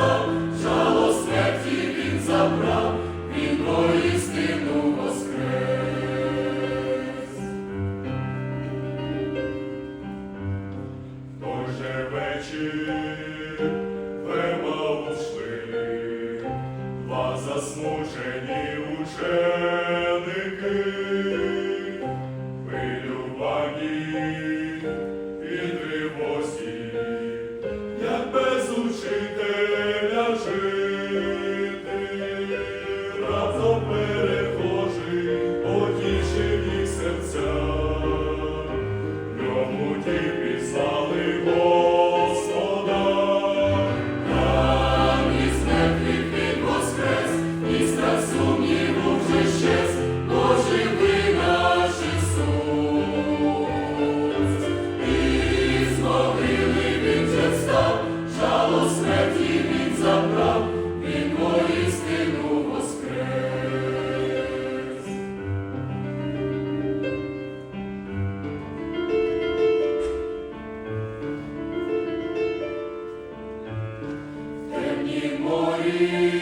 сказав, жало смерті він забрав, він мої скину воскрес. Боже вечір. Amen.